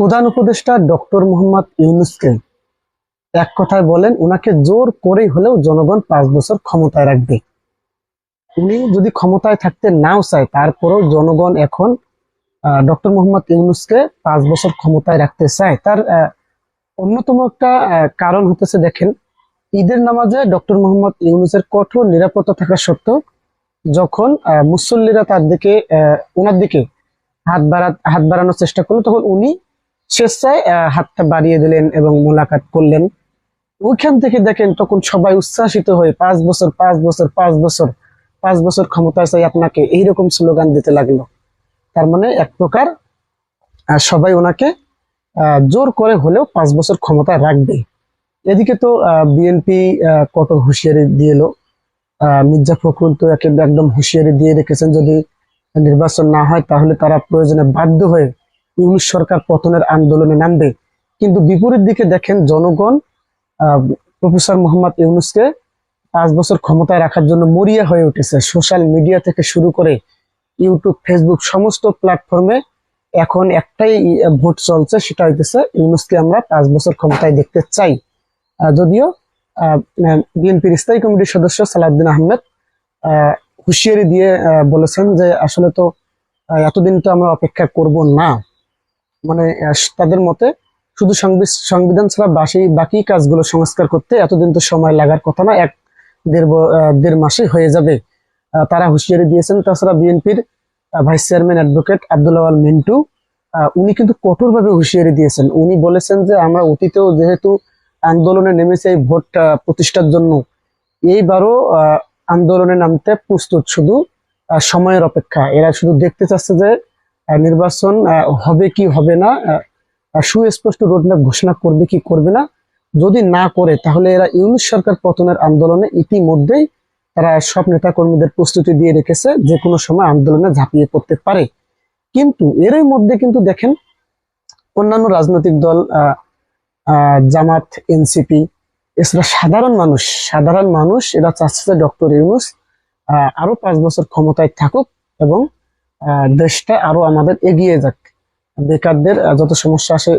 প্রধান উপদেষ্টা ডক্টর মোহাম্মদ ইউনুসকে এক কথায় বলেন ওনাকে জোর করেই হলেও জনগণ পাঁচ বছর ক্ষমতায় রাখবে। উনি যদি ক্ষমতায় থাকতে নাও চায়, তারপরেও জনগণ এখন ডক্টর মোহাম্মদ ইউনুসকে পাঁচ বছর ক্ষমতায় রাখতে চায়। তার অন্যতম একটা কারণ হতেছে, দেখেন, ঈদের নামাজে ডক্টর মোহাম্মদ ইউনুসের কঠোর নিরাপত্তা থাকা সত্ত্বেও যখন মুসল্লিরা তার দিকে ওনার দিকে হাত বাড়া, হাত বাড়ানোর চেষ্টা করল, তখন উনি স্বেচ্ছায় হাতটা বাড়িয়ে দিলেন এবং মোলাকাত করলেন। ওইখান থেকে দেখেন তখন সবাই উচ্ছ্বাসিত হয়ে পাঁচ বছর পাঁচ বছর পাঁচ বছর পাঁচ বছর ক্ষমতায় চাই আপনাকে এইরকম স্লোগান দিতে লাগল। তার মানে এক প্রকার সবাই ওনাকে জোর করে হলেও পাঁচ বছর ক্ষমতায় রাখবে। এদিকে তো বিএনপি কঠোর হুঁশিয়ারি দিয়ে এলো। মির্জা ফখরুল তো একে একদম হুঁশিয়ারি দিয়ে রেখেছেন, যদি নির্বাচন না হয় তাহলে তারা প্রয়োজনে বাধ্য হয়ে ইউনিশ সরকার পতনের আন্দোলনে নামবে। কিন্তু বিপরীত দিকে দেখেন জনগণ প্রফেসর মোহাম্মদ ইউনুসকে পাঁচ বছর ক্ষমতায় রাখার জন্য মরিয়া হয়ে উঠেছে। সোশ্যাল মিডিয়া থেকে শুরু করে ইউটিউব ফেসবুক সমস্ত প্ল্যাটফর্মে এখন একটাই ভোট চলছে সেটা হইতেছে ইউনুসকে আমরা পাঁচ বছর ক্ষমতায় দেখতে চাই। যদিও বিএনপির স্থায়ী কমিটির সদস্য সালাউদ্দিন আহমেদ আহ, হুঁশিয়ারি দিয়ে বলেছেন যে আসলে তো এতদিন তো আমরা অপেক্ষা করব না। মানে তাদের মতে শুধু সংবিধান ছাড়া বাকি বাকি কাজগুলো সংস্কার করতে এতদিন তো সময় লাগার কথা না, এক দেড় দেড় মাসে হয়ে যাবে। তারা হুঁশিয়ারি দিয়েছেন। তাছাড়া বিএনপির vice chairman advocate Abdullah Al Mintu উনি কিন্তু কঠোরভাবে হুঁশিয়ারি দিয়েছেন। উনি বলেছেন যে, আমরা অতীতেও যেহেতু আন্দোলনে নেমেছে এই ভোট প্রতিষ্ঠার জন্য, এইবারও আন্দোলনে নামতে প্রস্তুত শুধু সময়ের অপেক্ষা। এরা শুধু দেখতে চাচ্ছে যে নির্বাচন হবে কি হবে না সুস্পষ্ট রোডম্যাপ ঘোষণা করবে কি করবে না, যদি না করে তাহলে এরা ইউনিশ সরকার পতনের আন্দোলনে ইতিমধ্যেই তারা সব নেতা কর্মীদের প্রস্তুতি দিয়ে রেখেছে, যে কোনো সময় আন্দোলনে ঝাঁপিয়ে পড়তে পারে। কিন্তু এরই মধ্যে কিন্তু দেখেন, অন্যান্য রাজনৈতিক দল জামাত, এনসিপি, এছাড়া সাধারণ মানুষ সাধারণ মানুষ, এরা চাচ্ছে ডক্টর ইউনুস আরও পাঁচ বছর ক্ষমতায় থাকুক এবং দেশটা আরও আমাদের এগিয়ে যাক। বেকারদের যত সমস্যা আসে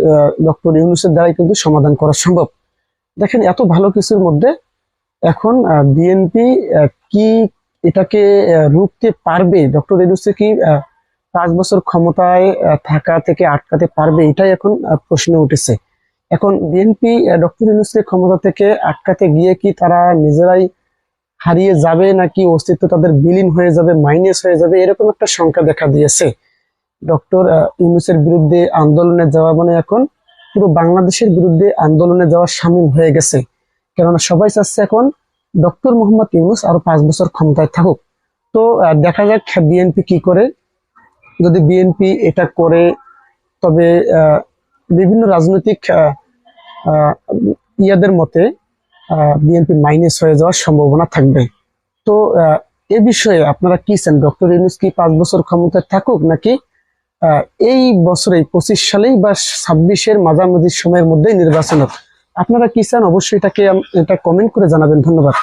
ডক্টর ইউনুসের দ্বারাই কিন্তু সমাধান করা সম্ভব। দেখেন, এত ভালো কিছুর মধ্যে এখন বিএনপি কি এটাকে রুখতে পারবে? ডক্টর ইউনুসে কি পাঁচ বছর ক্ষমতায় থাকা থেকে আটকাতে পারবে? এটাই এখন প্রশ্ন উঠেছে। এখন বিএনপি ডক্টর ইউনুসকে ক্ষমতা থেকে আটকাতে গিয়ে কি তারা নিজেরাই হারিয়ে যাবে নাকি অস্তিত্ব তাদের বিলীন হয়ে যাবে মাইনাস হয়ে যাবে, এরকম একটা সংখ্যা দেখা দিয়েছে। ডক্টর ইউনুসের বিরুদ্ধে আন্দোলনে যাওয়া মানে এখন পুরো বাংলাদেশের বিরুদ্ধে আন্দোলনে যাওয়া সামিল হয়ে গেছে। কেননা সবাই চাচ্ছে এখন ডক্টর মোহাম্মদ ইউনুস আরও পাঁচ বছর ক্ষমতায় থাকুক। তো দেখা যাক বিএনপি কি করে। যদি বিএনপি এটা করে, তবে বিভিন্ন রাজনৈতিক ইয়াদের মতে বিএনপি মাইনাস হয়ে যাওয়ার সম্ভাবনা থাকবে। তো এ বিষয়ে আপনারা কি চান? ডক্টর ইউনুস কি পাঁচ বছর ক্ষমতায় থাকুক নাকি এই বছরেই পঁচিশ সালেই বা ছাব্বিশের মাঝামাঝি সময়ের মধ্যেই নির্বাচন হোক? আপনারা কি চান? অবশ্যই এটাকে এটা কমেন্ট করে জানাবেন। ধন্যবাদ।